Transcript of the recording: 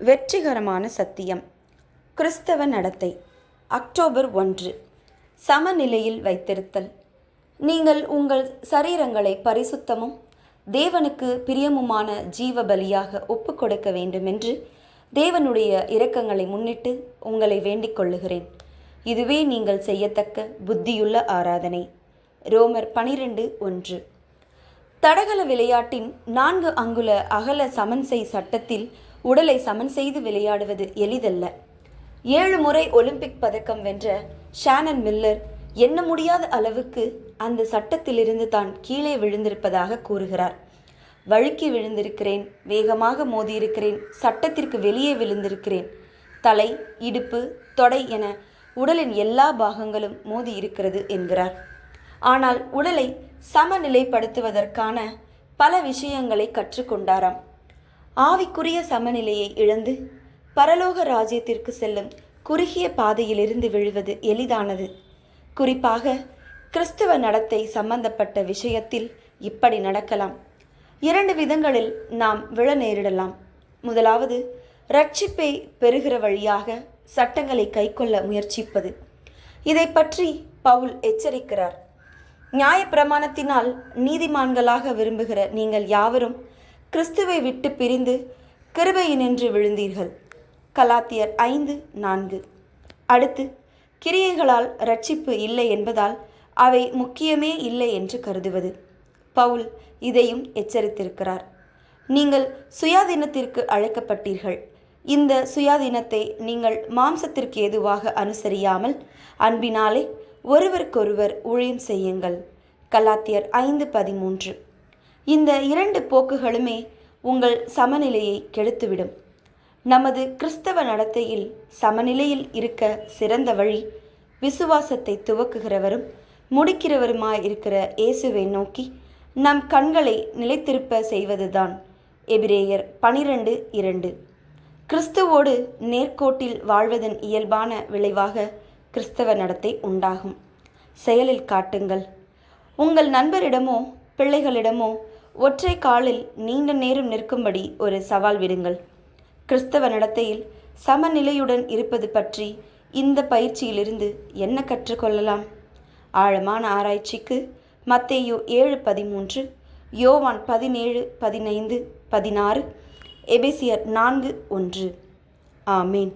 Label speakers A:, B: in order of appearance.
A: வெற்றிகரமான சத்தியம். கிறிஸ்தவ நடத்தை. அக்டோபர் ஒன்று. சமநிலையில் வைத்திருத்தல். நீங்கள் உங்கள் சரீரங்களை பரிசுத்தமும் தேவனுக்கு பிரியமுமான ஜீவ பலியாக ஒப்புக்கொடுக்க வேண்டுமென்று தேவனுடைய இரக்கங்களை முன்னிட்டு உங்களை வேண்டிக் கொள்ளுகிறேன். இதுவே நீங்கள் செய்யத்தக்க புத்தியுள்ள ஆராதனை. ரோமர் பனிரெண்டு ஒன்று. தடகள விளையாட்டின் நான்கு அங்குல அகல சமன்செய் சட்டத்தில் உடலை சமன் செய்து விளையாடுவது எளிதல்ல. ஏழு முறை ஒலிம்பிக் பதக்கம் வென்ற ஷானன் மில்லர் எண்ண முடியாத அளவுக்கு அந்த சட்டத்திலிருந்து தான் கீழே விழுந்திருப்பதாக கூறுகிறார். வழுக்கி விழுந்திருக்கிறேன் வேகமாக மோதியிருக்கிறேன் சட்டத்திற்கு வெளியே விழுந்திருக்கிறேன். தலை இடுப்பு தொடை என உடலின் எல்லா பாகங்களும் மோதி இருக்கிறது என்கிறார். ஆனால் உடலை சமநிலைப்படுத்துவதற்கான பல விஷயங்களை கற்றுக்கொண்டாராம். ஆவிக்குரிய சமநிலையை இழந்து பரலோக ராஜ்யத்திற்கு செல்லும் குறுகிய பாதையிலிருந்து விழுவது எளிதானது. குறிப்பாக கிறிஸ்துவ நடத்தை சம்பந்தப்பட்ட விஷயத்தில் இப்படி நடக்கலாம். இரண்டு விதங்களில் நாம் விழ நேரிடலாம். முதலாவது ரட்சிப்பை பெறுகிற வழியாக சட்டங்களை கைக்கொள்ள முயற்சிப்பது. இதை பற்றி பவுல் எச்சரிக்கிறார். நியாயப்பிரமாணத்தினால் நீதிமான்களாக விரும்புகிற நீங்கள் யாவரும் கிறிஸ்துவை விட்டு பிரிந்து கிருபையினின்று விழுந்தீர்கள். கலாத்தியர் ஐந்து நான்கு. அடுத்து கிரியைகளால் ரட்சிப்பு இல்லை என்பதால் அவை முக்கியமே இல்லை என்று கருதுவது. பவுல் இதையும் எச்சரித்திருக்கிறார். நீங்கள் சுயாதீனத்திற்கு அழைக்கப்பட்டீர்கள். இந்த சுயாதீனத்தை நீங்கள் மாம்சத்திற்கு ஏதுவாக அனுசரியாமல் அன்பினாலே ஒருவருக்கொருவர் ஊழியம் செய்யுங்கள். கலாத்தியர் ஐந்து பதிமூன்று. இந்த இரண்டு போக்குகளுமே உங்கள் சமநிலையை கெடுத்துவிடும். நமது கிறிஸ்தவ நடத்தையில் சமநிலையில் இருக்க சிறந்த வழி விசுவாசத்தை துவக்குகிறவரும் முடிக்கிறவருமாய் இருக்கிற இயேசுவை நோக்கி நம் கண்களை நிலைத்திருப்ப செய்வதுதான். எபிரேயர் பனிரெண்டு இரண்டு. கிறிஸ்துவோடு நேர்கோட்டில் வாழ்வதன் இயல்பான விளைவாக கிறிஸ்தவ நடத்தை உண்டாகும். செயலில் காட்டுங்கள். உங்கள் நண்பரிடமோ பிள்ளைகளிடமோ ஒற்றை காலில் நீண்ட நேரம் நிற்கும்படி ஒரு சவால் விடுங்கள். கிறிஸ்தவ நடத்தையில் சமநிலையுடன் இருப்பது பற்றி இந்த பயிற்சியிலிருந்து என்ன கற்றுக்கொள்ளலாம்? ஆழமான ஆராய்ச்சிக்கு மத்தேயு ஏழு பதிமூன்று யோவான் பதினேழு பதினைந்து பதினாறு எபேசியர் நான்கு ஒன்று. ஆமேன்.